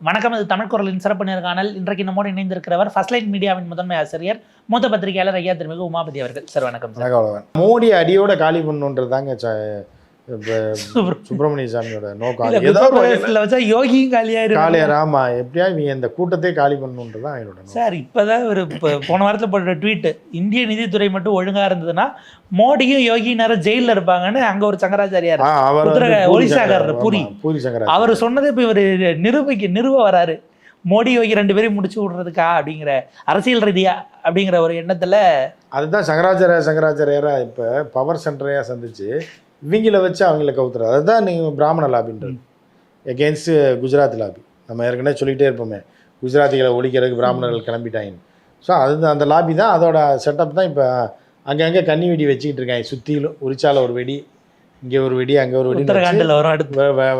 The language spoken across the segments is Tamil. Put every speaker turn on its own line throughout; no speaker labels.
வணக்கம் இது தமிழ் குரலின் சிறப்பு நேர்காணல் இன்றைக்கு நம்மோடு இணைந்திருக்கிறவர் ஃபர்ஸ்ட் லைன் மீடியாவின் முதன்மை ஆசிரியர் மூத்த பத்திரிகையாளர் ஐயா திருமிகு உமாபதி அவர்கள். சார் வணக்கம்
மோடி அடியோட காலி பண்ணுன்றது தாங்க சுப்பிரமணிய சாமியோட நோக்கம்.
இல்ல,
அது ஏதோ ஒரு வகையில
உத்தரப்பிரதேசத்துல வச்சா யோகியும் காலியாயிரு.
காலியார் ஆமா எப்படியா இவங்க இந்த கூட்டத்தை காலி பண்ணணுன்றது தான் என்னோட
சார் இப்பதான் ஒரு போன வாரத்துல போட்ட ட்வீட் இந்திய நிதித்துறை மட்டும் ஒழுங்கா இருந்ததுன்னா மோடியும் யோகி நேரம் ஜெயில்ல இருப்பாங்கன்னு அங்க ஒரு சங்கராச்சாரியார். உத்தர-
பூரி
பூரி.
சங்கரா
அவர் சொன்னது இப்ப இவர் நிரூபிக்க நிறுவ வராரு. மோடி யோகி ரெண்டு பேரையும் முடிச்சு விடுறதுக்கா அப்படிங்கிற அரசியல் ரீதியா அப்படிங்கிற ஒரு எண்ணத்துல
அதுதான் சங்கராச்சாரிய சங்கராச்சாரியாரா இப்போ பவர் சென்டரையா சந்திச்சு இவங்கள வச்சு அவங்கள கவுத்துறது அதுதான் நீங்கள் பிராமண லாபின்றது எகெயின்ஸ்ட் குஜராத் லாபி நம்ம ஏற்கனவே சொல்லிகிட்டே இருப்போமே. குஜராத்திகளை ஒழிக்கிறதுக்கு பிராமணர்கள் கிளம்பிட்டாங்க ஸோ அது அந்த லாபி தான் அதோட செட்டப் தான் இப்போ அங்கங்கே கன்னி வெடி வச்சுக்கிட்டு இருக்காங்க. சுற்றிலும் உரிச்சால ஒரு வெடி இங்கே ஒரு வெடி அங்கே ஒரு வெடி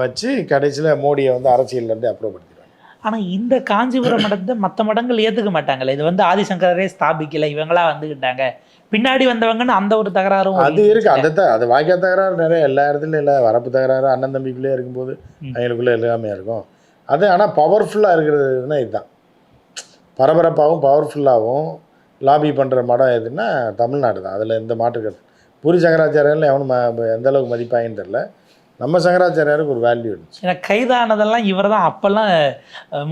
வச்சு கடைசியில் மோடியை வந்து அரசியல்லேருந்து அப்ரூவ் படுத்திடுவாங்க.
ஆனா இந்த காஞ்சிபுரம் மடத்தை மத்த மடங்கள் ஏத்துக்க மாட்டாங்கல்ல இது வந்து ஆதிசங்கரரே ஸ்தாபிக்கல. இவங்களா வந்துக்கிட்டாங்க பின்னாடி வந்தவங்கன்னு அந்த ஒரு தகராறும்
அது இருக்கு. அந்த அது வாய்க்கா தகராறு நிறைய எல்லா இடத்துலையும் இல்லை. வரப்பு தகராறு அண்ணன் தம்பிக்குள்ளே இருக்கும்போது. அவங்களுக்குள்ளே எல்லாமே இருக்கும். அது ஆனால் பவர்ஃபுல்லாக இருக்கிறதுனா இதுதான். பரபரப்பாகவும் பவர்ஃபுல்லாகவும் லாபி பண்ணுற மடம் எதுன்னா தமிழ்நாடு தான் அதில் எந்த மாற்று கருத்து? பூரி சங்கராச்சாரியாரில் எவனும் எந்த அளவுக்கு மதிப்பாயின்னு தெரில நம்ம சங்கராச்சாரியாருக்கு ஒரு வேல்யூ இருந்துச்சு.
ஏன்னா கைதானதெல்லாம் இவர் தான் அப்பெல்லாம்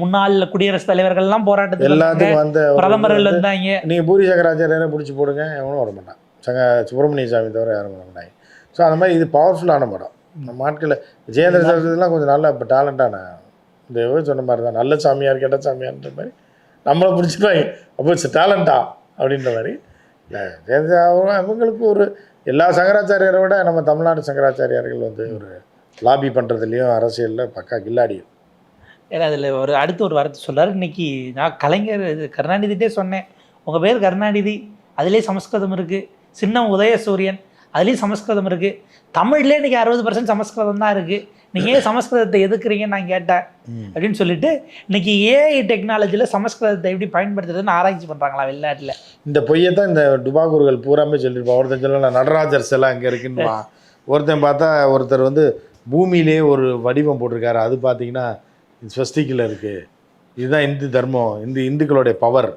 முன்னாள் குடியரசுத் தலைவர்கள் எல்லாம் போராட்டத்துக்கு வந்தாங்க.
எல்லாத்துக்கும் வந்து
பிரதமர்கள் இருந்தாங்க.
நீங்கள் பூரி சங்கராச்சாரியாரை பிடிச்சி போடுங்க எவனும் வர மாட்டான். சங்க சுப்பிரமணிய சாமி தவிர யாரும் வர மாட்டாங்க. ஸோ அந்த மாதிரி இது பவர்ஃபுல்லான படம். நம்ம ஆட்களில் விஜயேந்திர சரஸ்வதிலாம் கொஞ்சம் நல்ல இப்போ டேலண்டான இந்த சொன்ன மாதிரி தான் நல்ல சாமியார் கெட்ட சாமியார்ன்ற மாதிரி நம்மளை பிடிச்சிருவாங்க. அப்போ டேலண்டா அப்படின்ற மாதிரி. அவங்களுக்கு ஒரு எல்லா சங்கராச்சாரியரை விட நம்ம தமிழ்நாடு சங்கராச்சாரியார்கள் வந்து ஒரு லாபி பண்ணுறதுலேயும் அரசியலில் பக்கா கில்லாடி.
ஏன்னா அதில் ஒரு அடுத்து ஒரு வார்த்தை சொல்லார் இன்னைக்கு நான் கலைஞர் இது கருணாநிதிட்டே சொன்னேன். உங்கள் பேர் கருணாநிதி அதிலே சமஸ்கிருதம் இருக்குது சின்னம் உதயசூரியன் அதுலேயும் சமஸ்கிருதம் இருக்குது தமிழ்லேயே இன்னைக்கு அறுபது பர்சன்ட் சமஸ்கிருதம் தான் இருக்குது நீங்கள் ஏன் சமஸ்கிருதத்தை எதுக்குறீங்கன்னு நான் கேட்டேன் அப்படின்னு சொல்லிட்டு இன்னைக்கு ஏஐ டெக்னாலஜியில் சமஸ்கிருதத்தை எப்படி பயன்படுத்துறதுன்னு ஆராய்ச்சி பண்ணுறாங்களா வெளிநாட்டில்?
இந்த பொய்யை தான் இந்த டுபாகூர்கள் பூராமே சொல்லியிருப்பான் ஒருத்தன் சொல்லலாம் நடராஜர் சிலை அங்கே இருக்குன்னுவான் ஒருத்தன் பார்த்தா ஒருத்தர் வந்து பூமியிலே ஒரு வடிவம் போட்டிருக்காரு. அது பார்த்தீங்கன்னா ஸ்வஸ்திக்கில் இருக்குது இதுதான் இந்து தர்மம். இந்த இந்துக்களுடைய பவர்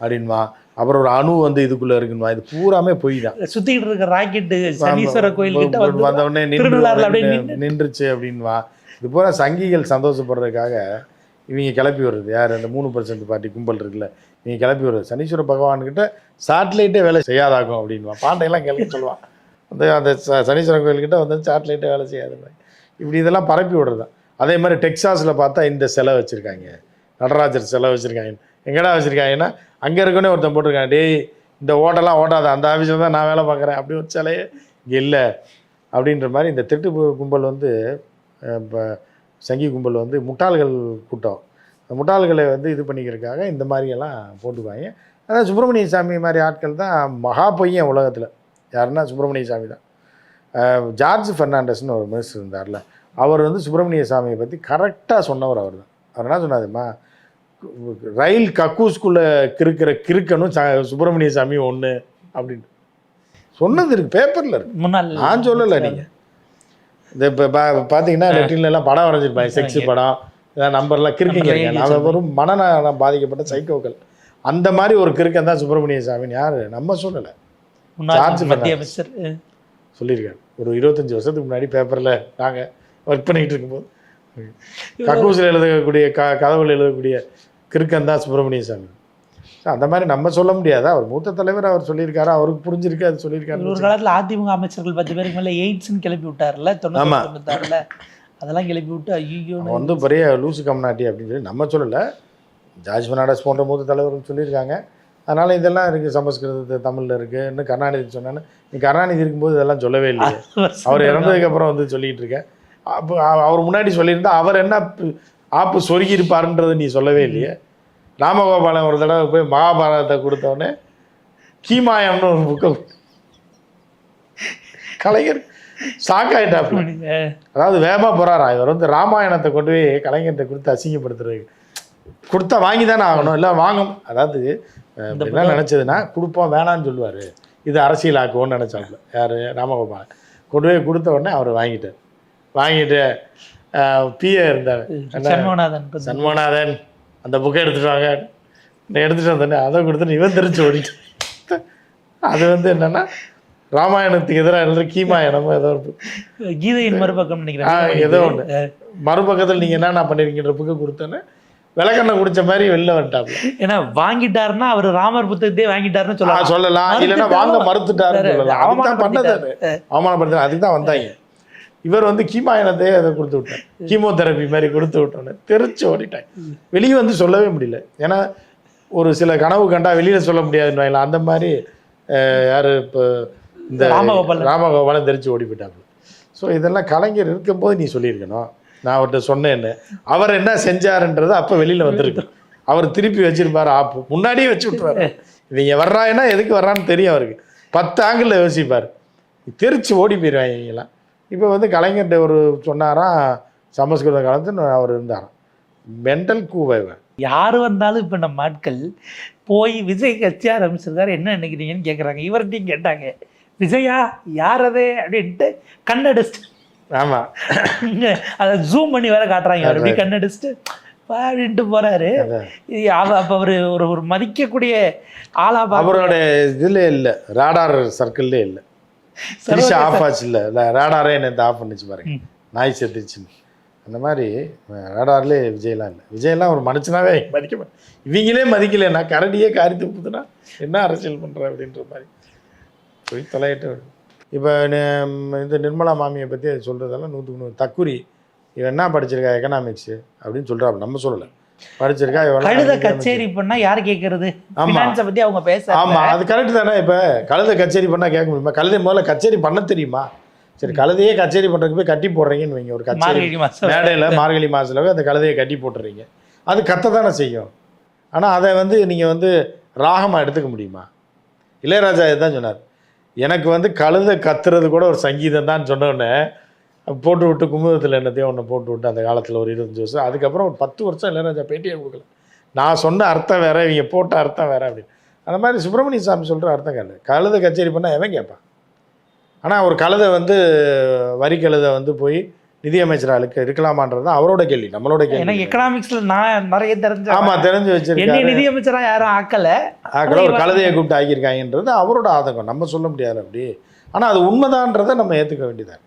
அப்படின்வா அப்புறம் ஒரு அணு வந்து இதுக்குள்ளே இருக்குன்னுவா இது பூராமே பொய் தான்
சுற்றிக்கிட்டு இருக்க ராக்கெட்டு சனீஸ்வர கோயில் கிட்ட வந்து
வந்தவுடனே நின்று நின்றுச்சு அப்படின்வா இது பூரா சங்கிகள் சந்தோஷப்படுறதுக்காக இவங்க கிளப்பி வருது யார்? அந்த மூணு பர்சன்ட் பார்ட்டி கும்பல் இருக்குல்ல. இவங்க கிளப்பி வருது சனீஸ்வர பகவான்கிட்ட சேட்டலைட்டே வேலை செய்யாதாக்கும் அப்படின்வா பாண்டையெல்லாம் கேள்வி சொல்லுவான். அந்த அந்த ச- சனீஸ்வரன் கோயில்கிட்ட வந்து சேட்டலைட்டே வேலை செய்யாது. இப்படி இதெல்லாம் பரப்பி விடுறது அதே மாதிரி டெக்சாஸில் பார்த்தா இந்த சிலை வச்சுருக்காங்க. நடராஜர் சிலை வச்சுருக்காங்க. எங்கடா வச்சுருக்காங்கன்னா அங்கே இருக்கனே ஒருத்தன் போட்டிருக்கான். டேய் இந்த ஓட்டெல்லாம் ஓட்டாத. அந்த ஆஃபீஸில் தான் நான் வேலை பார்க்குறேன். அப்படி வச்சாலே இங்கே இல்லை. அப்படின்ற மாதிரி இந்த திருட்டு கும்பல் வந்து இப்போ சங்கி கும்பல் வந்து முட்டாள்கள் கூட்டம். முட்டாள்களை வந்து இது பண்ணிக்கிறதுக்காக இந்த மாதிரியெல்லாம் போட்டுக்குவாங்க அதான் சுப்பிரமணிய சாமி மாதிரி ஆட்கள் தான் மகா பொய்யன் உலகத்தில். யாருன்னா சுப்பிரமணிய சாமி தான். ஜார்ஜ் ஃபெர்னாண்டஸ்னு ஒரு மினிஸ்டர் இருந்தார்ல. அவர் வந்து சுப்பிரமணிய சாமியை பற்றி கரெக்டாக சொன்னவர் அவர் தான் அவர் என்ன சொன்னாதுமா ரயில் கக்கூஸ்குள்ளே கிறுக்கிற கிறுக்கனும் ச- சுப்பிரமணிய சாமி ஒன்று அப்படின்னு. சொன்னது இருக்கு பேப்பரில் இருக்கு.
முன்னாள்
நான் சொல்லலை நீங்கள் இந்த இப்போ பார்த்தீங்கன்னா லெட்டின்ல எல்லாம் படம் வரைஞ்சிருப்பாங்க செக்ஸ் படம். இதான் நம்பர்லாம் கிறுக்கிங்க அவன் வெறும் மனநலம் பாதிக்கப்பட்ட சைக்கோக்கள் அந்த மாதிரி ஒரு கிறுக்கன் தான் சுப்பிரமணிய சாமின்னு யார்? நம்ம சொல்லலை. ஜார்ஜ்
மத்திய. அமைச்சர்
சொல்லியிருக்காரு. ஒரு இருபத்தஞ்சி வருஷத்துக்கு முன்னாடி பேப்பரில் நாங்கள் ஒர்க் பண்ணிகிட்டு இருக்கும்போது. கக்கூசில் எழுதக்கூடிய க கதவுல எழுதக்கூடிய கிறுக்கன் தான் சுப்பிரமணிய சாமி. அந்த மாதிரி நம்ம சொல்ல முடியாது. அவர் மூத்த தலைவர் அவர் சொல்லியிருக்காரு. அவருக்கு புரிஞ்சிருக்கு அது
ஒரு
சொல்லியிருக்காரு
காலத்துல அதிமுக அமைச்சர்கள் பத்து பேருக்கு மேல எய்ட்ஸ்னு கிளப்பி விட்டார்ல தொண்ணூத்தாறுல. அதெல்லாம் கிளப்பி விட்டு ஐயோ
வந்து பெரிய லூசு கம்நாட்டி அப்படின்னு சொல்லி நம்ம சொல்லலை. ஜார்ஜ் பெர்னாண்டஸ் போன்ற மூத்த தலைவர்கள் சொல்லியிருக்காங்க. அதனால் இதெல்லாம் இருக்குது சமஸ்கிருதத்து தமிழில் இருக்குது இன்னும் கருணாநிதி சொன்னான்னு நீ கருணாநிதி இருக்கும்போது இதெல்லாம் சொல்லவே இல்லையே. அவர் இறந்ததுக்கு அப்புறம் வந்து சொல்லிட்டு இருக்க. அப்போ அவர் முன்னாடி சொல்லியிருந்தா அவர் என்ன ஆப்பு சொருகி இருப்பாருன்றதை நீ சொல்லவே இல்லையே. ராமகோபாலன் ஒரு தடவை போய் மகாபாரதத்தை கொடுத்தோடனே கீமாயம்னு ஒரு புக்கை கலைஞர் ஷாக்காயிட்டாப்புல.
அஹ்,
அதாவது வேகமாக போகிறாரா இவர் வந்து ராமாயணத்தை கொண்டு போய் கலைஞர்கிட்ட கொடுத்து அசிங்கப்படுத்துறது கொடுத்தா வாங்கி தானே ஆகணும். இல்லை வாங்க அதாவது என்ன நினச்சதுன்னா கொடுப்போம் வேணான்னு சொல்லுவார். இது அரசியல் ஆக்குவோன்னு நினச்சாப்புல. யார்? ராமகோபாலன். கொண்டு போய் கொடுத்த உடனே அவர் வாங்கிட்டார். வாங்கிட்டு பிஏ இருந்தார்.
சண்முகநாதன் பத்தி.
சண்முகநாதன். அந்த புக்கை எடுத்துட்டு வாங்க. நான் எடுத்துட்டு வந்தேனே அதை கொடுத்துட்டு இவன் தெரிஞ்சு ஓடிட்டு. அது வந்து என்னன்னா ராமாயணத்துக்கு எதிராக எழுதுற கீமாயணமோ ஏதோ ஒரு.
கீதையின் மறுபக்கம் நினைக்கிறேன்.
ஏதோ ஒன்று மறுபக்கத்தில் நீங்கள் என்னென்ன பண்ணிருக்கீன்ற புக்கை கொடுத்தோன்னே விளக்கண்ணை குடிச்ச மாதிரி வெளில வந்துட்டாப்ல.
ஏன்னா வாங்கிட்டாருன்னா அவர் ராமர் புத்தகத்தையே வாங்கிட்டாருன்னு சொல்லலாம்.
சொல்லலாம். இல்லைன்னா வாங்க மறுத்துட்டாருன்னு
வேற,
சொல்லலாம். அதுக்கு தான் பண்ணது அது
அவமானப்படுத்திட்டாரு.
அவமானப்படுத்த அதுக்கு தான் வந்தாங்க. இவர் வந்து கீமாயணத்தையே அதை கொடுத்து விட்டார். கீமோதெரப்பி மாதிரி கொடுத்து விட்டோன்னு தெரிச்சு ஓடிட்டாங்க வெளியே வந்து சொல்லவே முடியல. ஏன்னா ஒரு சில கனவு கண்டா வெளியில சொல்ல முடியாதுன்னு அந்த மாதிரி யாரு இப்போ இந்த
ராமகோபாலன்.
ராமகோபாலன் தெரிச்சு ஓடி போயிட்டாங்க ஸோ இதெல்லாம் கலைஞர் இருக்கும்போது நீ சொல்லியிருக்கணும். நான் அவர்கிட்ட சொன்னேன்னு. அவர் என்ன செஞ்சாருன்றது அப்போ வெளியில வந்திருக்கு. அவர் திருப்பி வச்சிருப்பாரு. ஆப்பு முன்னாடியே வச்சு விட்டுருவாரு. இவங்க வர்றாங்கன்னா எதுக்கு வர்றான்னு தெரியும் அவருக்கு. பத்து ஆங்கிளில் யோசிப்பார். தெரிச்சு ஓடி போயிடுவாங்க இவங்கெல்லாம். இப்போ வந்து கலைஞர்கிட்ட ஒரு சொன்னாராம் சமஸ்கிருத காலத்து அவர் இருந்தாராம் மென்டல் கூவைவன்
யாரு வந்தாலும் இப்ப நம்ம ஆட்கள் போய் விஜய் கட்சி ஆரம்பிச்சிருக்காரு என்ன நினைக்கிறீங்கன்னு கேக்குறாங்க. இவர்கிட்டையும் கேட்டாங்க. விஜயா யார் அது? அப்படின்ட்டு கண்ணடிச்சுட்டு.
ஆமாம்
அதை ஜூம் பண்ணி வேற காட்டுறாங்க. அப்படி கண்ணடிச்சுட்டு அப்படின்ட்டு அவ- அப்ப அவரு ஒரு ஒரு மதிக்கக்கூடிய ஆளா பார்க்க-
அவரோட இதில் இல்லை. ராடார் சர்க்கிள்லே இல்லை. திரிஷா ஆஃப் ஆச்சு இல்லை ராடாரே என்ன ஆஃப் பண்ணிச்சு பாருங்க. நாய் செத்துச்சுன்னு அந்த மாதிரி ராடார்லே விஜய்லாம் இல்லை. விஜய்லாம் ஒரு மனுஷனாவே மதிக்க மாட்டேன் இவங்களே மதிக்கலைன்னா கரடியே காரி துப்புதுன்னா என்ன அரசியல் பண்ணுற அப்படின்ற மாதிரி. போய் தொலையிட்டு இப்போ இந்த நிர்மலா மாமியை பற்றி சொல்கிறதெல்லாம் நூற்றுக்கு நூறு. தக்குரி இவன் என்ன படிச்சிருக்கா? எக்கனாமிக்ஸு அப்படின்னு சொல்கிறாள் நம்ம சொல்லலை. படிச்சிருக்கா
கழுத கச்சேரி பண்ணா யாரு கேக்குறது?
ஆமா.
ஃபினான்ஸை பத்தி அவங்க பேச
ஆமா அது கரெக்ட் தானே இப்போ கழுதை கச்சேரி பண்ணா கேட்க முடியுமா? கழுதை முதல்ல கச்சேரி பண்ண தெரியுமா? சரி கழுதையே கச்சேரி பண்றதுக்கு போய் கட்டி போடுறீங்கன்னு வைங்க ஒரு கச்சேரி. மேடையில மார்கழி மாசத்துல அந்த கழுதையை கட்டி போட்டுறீங்க. அது கத்த தானே செய்யும். ஆனா அதை வந்து நீங்க வந்து ராகமா எடுத்துக்க முடியுமா? இளையராஜா இதுதான் சொன்னார். எனக்கு வந்து கழுதை கத்துறது கூட ஒரு சங்கீதம் தான் சொன்னோடனே போட்டு விட்டு குமுதத்தில் என்னத்தையும் ஒன்று போட்டு விட்டு அந்த காலத்தில் ஒரு இருபத்தஞ்சு வருஷம். அதுக்கப்புறம் ஒரு பத்து வருஷம் இளையராஜா பேட்டியே கொடுக்கல. நான் சொன்ன அர்த்தம் வேற இவங்க போட்ட அர்த்தம் வேற அப்படின்னு. அந்த மாதிரி சுப்பிரமணிய சாமி சொல்கிற அர்த்தம் கேளு. கழுதை கச்சேரி பண்ணால் எவன் கேட்பான்? ஆனால் ஒரு கழுதை வந்து வரி கழுதை வந்து போய் நிதியமைச்சர் அழுக்க இருக்கலாமான்றது அவரோட கேள்வி நம்மளோட
எனக்கு
கேள்வி
எக்கனாமிக்ஸ்ல நான் நிறைய தெரிஞ்ச
ஆமாம் தெரிஞ்சு
என்னை
வச்சிருக்காரு
நிதியமைச்சரா யாரும் ஆக்கல.
ஆக்களை ஒரு கழுதையை கூப்பிட்டு ஆக்கியிருக்காங்கன்றது அவரோட ஆதங்கம். நம்ம சொல்ல முடியாது அப்படி. ஆனால் அது உண்மைதான்றதை நம்ம ஏற்றுக்க வேண்டியதான்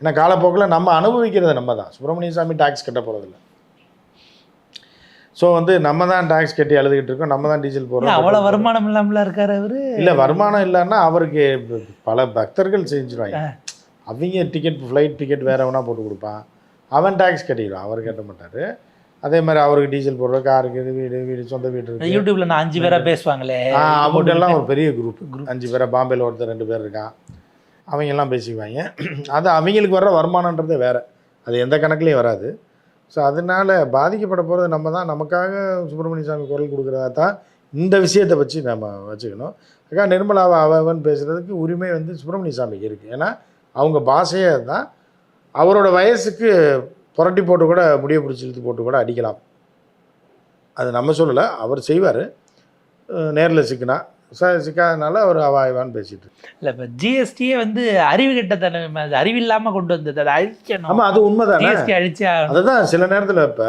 ஏன்னா காலப்போக்கில் நம்ம அனுபவிக்கிறது நம்ம தான். சுப்பிரமணிய சாமி டாக்ஸ் கட்ட போகிறதில்ல ஸோ வந்து நம்ம தான் டாக்ஸ் கட்டி அழுதுகிட்டு இருக்கோம். நம்ம தான் டீசல் போடுறோம்.
அவ்வளவு வருமானம் இல்லாமல இருக்காரு அவரு?
இல்லை வருமானம் இல்லைன்னா அவருக்கு பல பக்தர்கள் செஞ்சுருவாங்க. அவங்க டிக்கெட் ஃப்ளைட் டிக்கெட் வேற வேணா போட்டு கொடுப்பான். அவன் டாக்ஸ் கட்டிடுவான். அவர் கட்ட மாட்டார். அதே மாதிரி அவருக்கு டீசல் போடுற காருக்கு இது வீடு வீடு சொந்த வீடு இருக்கு
யூடியூப்ல நான் அஞ்சு பேரா பேசுவாங்களே.
அவங்க எல்லாம் ஒரு பெரிய குரூப் அஞ்சு பேரை பாம்பேல ஒருத்தர் ரெண்டு பேர் இருக்கான். அவங்கெல்லாம் பேசிக்குவாங்க. அது அவங்களுக்கு வர்ற வருமானன்றது வேறு. அது எந்த கணக்குலையும் வராது. ஸோ அதனால பாதிக்கப்பட போகிறது நம்ம தான். நமக்காக சுப்பிரமணிய சாமி குரல் கொடுக்குறதா தான் இந்த விஷயத்தை வச்சு நம்ம வச்சுக்கணும். அக்கா நிர்மலாவை அவன் பேசுகிறதுக்கு உரிமை வந்து சுப்பிரமணிய சாமிக்கு இருக்குது ஏன்னா அவங்க பாஷையே தான் அவரோட வயசுக்கு புரட்டி போட்டு கூட முடிய பிடிச்சி இழுத்து போட்டு கூட அடிக்கலாம். அது நம்ம சொல்லலை. அவர் செய்வார். நேரில் சிக்கினா. ச சிக்காதனால அவர் அவாய்வான்னு பேசிட்டு.
இல்ல இப்ப ஜிஎஸ்டியே வந்து அறிவு கெட்டத்தனம் அது அறிவில்லாம கொண்டு வந்தது. அதை அழிக்கணும்.
ஆமா அது உண்மைதானே?
ஜிஎஸ்டி அழிச்சு.
அதுதான் சில நேரத்தில் இப்போ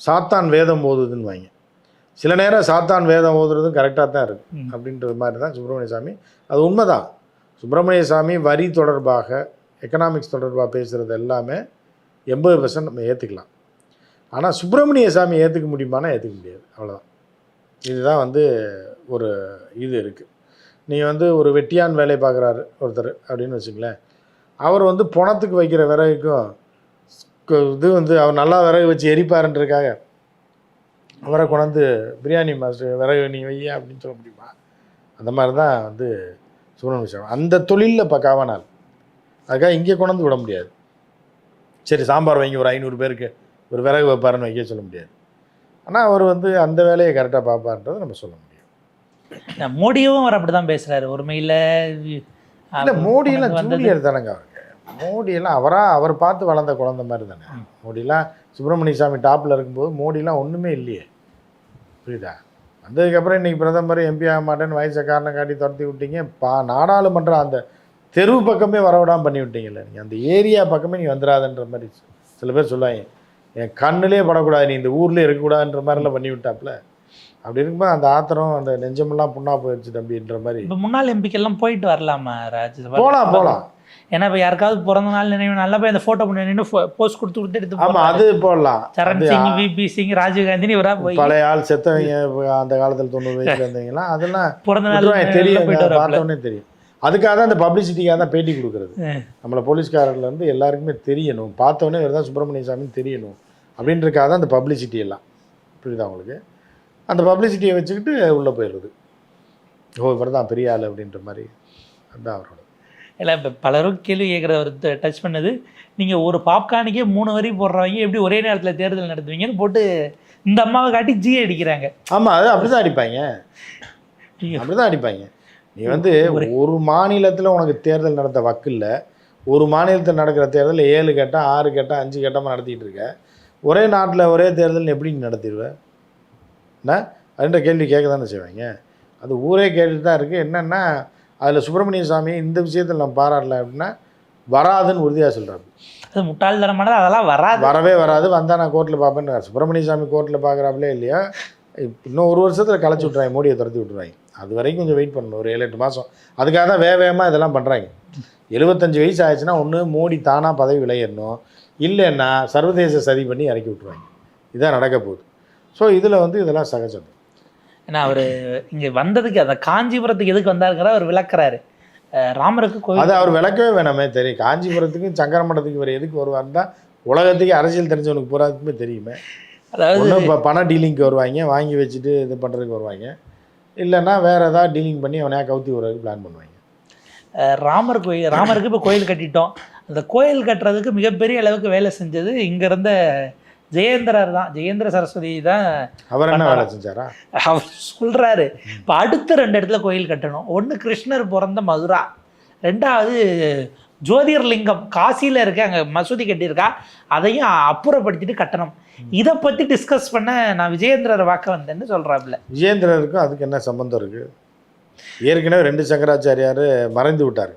சாத்தான் வேதம் ஓதுதுன்னு வாங்க. சில நேரம் சாத்தான் வேதம் ஓதுறதும் கரெக்டாக தான் இருக்கு.
ம்.
அப்படின்றது மாதிரி தான் சுப்பிரமணிய சாமி. அது உண்மைதான். சுப்பிரமணிய சாமி வரி தொடர்பாக எக்கனாமிக்ஸ் தொடர்பாக பேசுகிறது எல்லாமே எண்பது பர்சன்ட் நம்ம ஏற்றுக்கலாம் ஆனால் சுப்பிரமணிய சாமி ஏற்றுக்க முடியுமானா ஏற்றுக்க முடியாது. அவ்வளோதான் இதுதான் வந்து ஒரு இது இருக்குது நீ வந்து ஒரு வெட்டியான் வேலை பார்க்குறாரு ஒருத்தர் அப்படின்னு வச்சுங்களேன் அவர் வந்து பணத்துக்கு வைக்கிற விறகுக்கும் இது வந்து அவர் நல்லா விறகு வச்சு எரிப்பாருன்றதுக்காக அவரை கொண்டாந்து பிரியாணி மாஸ்டர் விறகு நீ வைய அப்படின்னு சொல்ல முடியுமா? அந்த மாதிரி தான் வந்து சுப்பிரமணிய விஷயம் அந்த தொழிலில் பக்காவான ஆள் அதுக்காக இங்கே கொண்டாந்து விட முடியாது. சரி சாம்பார் வைங்க ஒரு ஐநூறு பேருக்கு ஒரு விறகு வைப்பாருன்னு வைக்க சொல்ல முடியாது. ஆனால் அவர் வந்து அந்த வேலையை கரெக்டாக பார்ப்பார்ன்றதை நம்ம சொல்ல முடியும்.
நான் மோடியும் அவர் அப்படிதான் பேசுறாரு. ஒருமையில
இல்லை மோடியெல்லாம் ஜூனியர் தானேங்க அவருக்கு மோடியெல்லாம் அவராக அவர் பார்த்து வளர்ந்த குழந்தை மாதிரி தானே. மோடிலாம் சுப்பிரமணிய சாமி டாப்பில் இருக்கும்போது மோடிலாம் ஒன்றுமே இல்லையே. புரியுதா? வந்ததுக்கப்புறம் இன்றைக்கி பிரதமர் எம்பி ஆக மாட்டேன்னு வயசை காரணம் காட்டி துரத்தி விட்டீங்க. பா நாடாளுமன்றம் அந்த தெரு பக்கமே வரவிடாமல் பண்ணி விட்டீங்கல்ல நீங்கள் அந்த ஏரியா பக்கமே நீ வந்துடாதன்ற மாதிரி சில பேர் சொல்லுவாங்க. என் கண்ணுலேயே படக்கூடாது நீ இந்த ஊர்லேயே இருக்கக்கூடாதுன்ற மாதிரிலாம் பண்ணி விட்டாப்புல அப்படி இருக்கும்போது அந்த ஆத்திரம் அந்த நெஞ்சமெல்லாம் புண்ணா போயிடுச்சு தம்பின்ற மாதிரி.
இப்போ முன்னாள் எம்பிக்கெல்லாம் போயிட்டு வரலாமா ராஜ்?
போகலாம் போகலாம்
ஏன்னா இப்போ யாருக்காவது பிறந்த நாள் நினைவு நல்லா போய் அந்த ஃபோட்டோ பண்ணி நின்று போஸ்ட் கொடுத்து கொடுத்து எடுத்து
ஆமா
போடுறாரு.
அது போடலாம்.
சரண் சிங் விபி சிங் ராஜீவ் காந்தினி இவரா போய்
பழைய ஆள் செத்தவங்க அந்த காலத்துல தொண்ணூறு வயசுல இருந்தவங்கலாம் அதெல்லாம்
பிறந்த நாள்
தெரியும். பார்த்தோன்னே தெரியும். அதுக்காக தான் அந்த பப்ளிசிட்டிக்காக தான் பேட்டி கொடுக்குறது. நம்மளை போலீஸ்காரர்ல இருந்து எல்லாருக்குமே தெரியணும். பார்த்தோன்னே இவர் தான் சுப்பிரமணிய சாமின்னு தெரியணும். அப்படின்றக்காக தான் அந்த பப்ளிசிட்டி எல்லாம். புரியுதா உங்களுக்கு? அந்த பப்ளிசிட்டியை வச்சுக்கிட்டு உள்ளே போயிடுறது. ஓ இவர் தான் பெரிய ஆள் அப்படின்ற மாதிரி. அதுதான் அவரோட.
இல்லை இப்போ பலரும் கேள்வி கேட்குறவர் டச் பண்ணது நீங்கள் ஒரு பாப்கார்னுக்கே மூணு வரி போடுறவங்க எப்படி ஒரே நேரத்தில் தேர்தல் நடத்துவீங்கன்னு போட்டு இந்த அம்மாவை காட்டி ஜி அடிக்கிறாங்க.
ஆமாம் அது அப்படி தான் அடிப்பாங்க. அப்படி தான் அடிப்பாங்க. நீ வந்து ஒரு மாநிலத்தில் உனக்கு தேர்தல் நடத்த வக்கில்ல ஒரு மாநிலத்தில் நடக்கிற தேர்தல் ஏழு கட்டம் ஆறு கட்டம் அஞ்சு கட்டமாக நடத்திட்டு இருக்க. ஒரே நாட்டில் ஒரே தேர்தல் எப்படி நீ நடத்திடுவ? என்ன? அப்படின்ற கேள்வி கேட்க தானே செய்வாங்க. அது ஊரே கேட்டுட்டு தான் இருக்குது என்னென்னா அதில் சுப்பிரமணிய சாமி இந்த விஷயத்தில் நம்ம பாராட்டல அப்படின்னா வராதுன்னு உறுதியாக சொல்கிறாரு
அது முட்டாள்தனமானது அதெல்லாம் வராது.
வரவே வராது. வந்தால் நான் கோர்ட்டில் பார்ப்பேன்னு சுப்பிரமணிய சாமி கோர்ட்டில் பார்க்குறாப்புலே இல்லையா? இப்ப இன்னும் ஒரு வருஷத்தில் களைச்சி விட்ருவாங்க மோடியை துரத்தி விட்ருவாங்க அது வரைக்கும் கொஞ்சம் வெயிட் பண்ணணும். ஒரு ஏழு எட்டு மாதம் அதுக்காக தான் வேக வேகமாக இதெல்லாம் பண்ணுறாங்க எழுபத்தஞ்சு வயசு ஆயிடுச்சுன்னா ஒன்று மோடி தானாக பதவி விளையிடணும் இல்லைன்னா சர்வதேச சதி பண்ணி இறக்கி விட்ருவாங்க இதான் நடக்க போகுது. ஸோ இதில் வந்து இதெல்லாம் சகஜம்.
ஏன்னா அவர் இங்கே வந்ததுக்கு அந்த காஞ்சிபுரத்துக்கு எதுக்கு வந்தாருங்கிற அவர் விளக்குறாரு. ராமருக்கு கோவில்
அது அவர் விளக்கவே வேணாமே தெரியும். காஞ்சிபுரத்துக்கும் சங்கரமடத்துக்கு இவர் எதுக்கு வருவாருன்னா உலகத்துக்கு அரசியல் தெரிஞ்சவனுக்கு பூராத்துக்குமே தெரியுமே.
அதாவது
இப்போ பண டீலிங்க்கு வருவாங்க வாங்கி வச்சுட்டு இது பண்ணுறதுக்கு வருவாங்க. இல்லைன்னா வேறு ஏதாவது டீலிங் பண்ணி அவனையா கவுத்தி விடுறதுக்கு பிளான் பண்ணுவாங்க.
ராமர் கோயில் ராமருக்கு இப்போ கோயில் கட்டிட்டோம். அந்த கோயில் கட்டுறதுக்கு மிகப்பெரிய அளவுக்கு வேலை செஞ்சது இங்க இருந்த ஜெயேந்திரர் தான். ஜெயேந்திர சரஸ்வதி தான்
அவர் என்ன வேலை செஞ்சாரா?
அவர் சொல்றாரு இப்போ அடுத்த ரெண்டு இடத்துல கோயில் கட்டணும். ஒன்று கிருஷ்ணர் பிறந்த மதுரா. ரெண்டாவது ஜோதிர்லிங்கம். காசியில் இருக்க அங்கே மசூதி கட்டியிருக்கா. அதையும் அப்புறப்படுத்திட்டு கட்டணும். இதை பற்றி டிஸ்கஸ் பண்ண நான் விஜயேந்திரரை பார்க்க வந்தேன்னு சொல்கிறாப்புல
விஜேந்திரருக்கும் அதுக்கு என்ன சம்பந்தம் இருக்குது ஏற்கனவே ரெண்டு சங்கராச்சாரியார் மறைந்து விட்டார்.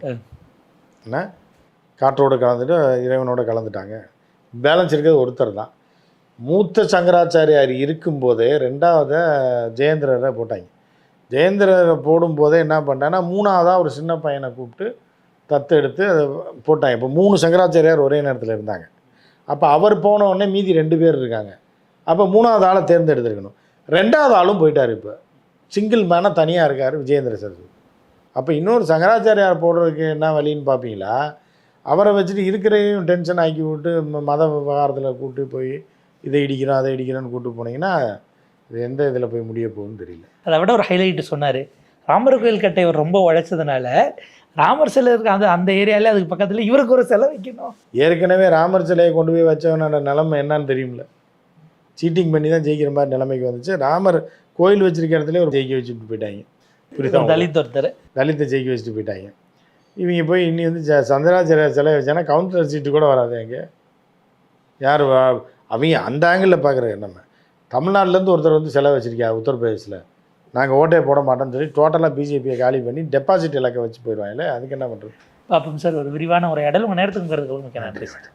என்ன? காற்றோடு கலந்துட்டு இறைவனோடு கலந்துட்டாங்க. பேலன்ஸ் இருக்கிறது ஒருத்தர் தான். மூத்த சங்கராச்சாரியார் இருக்கும்போதே ரெண்டாவது ஜெயேந்திரரை போட்டாங்க. ஜெயேந்திரரை போடும்போதே என்ன பண்ணிட்டாங்கன்னா மூணாவதாக ஒரு சின்ன பையனை கூப்பிட்டு தத்து எடுத்து அதை போட்டாங்க. இப்போ மூணு சங்கராச்சாரியார் ஒரே நேரத்தில் இருந்தாங்க. அப்போ அவர் போன உடனே மீதி ரெண்டு பேர் இருக்காங்க. அப்போ மூணாவது ஆளை தேர்ந்தெடுத்திருக்கணும். ரெண்டாவது ஆளும் போயிட்டார் இப்போ. சிங்கிள் மேனாக தனியாக இருக்கார் விஜயேந்திர சரஸ்வதி அப்போ இன்னொரு சங்கராச்சாரியார் போடுறதுக்கு என்ன வழின்னு பார்ப்பீங்களா அவரை வச்சுட்டு இருக்கிறதையும் டென்ஷன் ஆக்கி விட்டு மத விவகாரத்தில் கூட்டு போய் இதை இடிக்கிறோம் அதை இடிக்கிறோன்னு கூட்டு போனீங்கன்னா இது எந்த இதில் போய் முடிய போகுதுன்னு தெரியல.
அதை விட ஒரு ஹைலைட் சொன்னார். ராமர் கோயில் கட்டை இவர் ரொம்ப உழைச்சதுனால ராமர் சிலை இருக்க அந்த அந்த ஏரியாவில் அதுக்கு பக்கத்தில் இவருக்கு ஒரு சிலை வைக்கணும்.
ஏற்கனவே ராமர் சிலையை கொண்டு போய் வச்சவனோட நிலைமை என்னன்னு தெரியும்ல சீட்டிங் பண்ணி தான் ஜெயிக்கிற மாதிரி நிலைமைக்கு வந்துச்சு. ராமர் கோயில் வச்சிருக்க இடத்துல ஒரு ஜெயிக்க வச்சுட்டு போயிட்டாங்க. புரியுதா?
தலித் ஒருத்தர்.
தலித்தை ஜெயிக்க வச்சுட்டு போயிட்டாங்க. இவங்க போய் இன்னி வந்து ச- சந்திராச்சாரிய சிலை வச்சானா கவுன்சிலர் சீட்டு கூட வராது அங்கே யார் வா- அவங்க அந்த ஆங்கிளில் பார்க்குறது நம்ம. தமிழ்நாட்டிலேருந்து ஒருத்தர் வந்து சிலை வச்சிருக்கா உத்தரப்பிரதேசில் நாங்கள் ஓட்டே போட மாட்டோம்னு சொல்லி டோட்டலாக பிஜேபியை காலி பண்ணி டெபாசிட் இலக்க வச்சு போயிடுவாங்கல்ல அதுக்கு என்ன பண்ணுறது
பாப்போம் சார் ஒரு விரிவான உரையாடல். உங்கள் நேரத்துக்கு நன்றி சார்.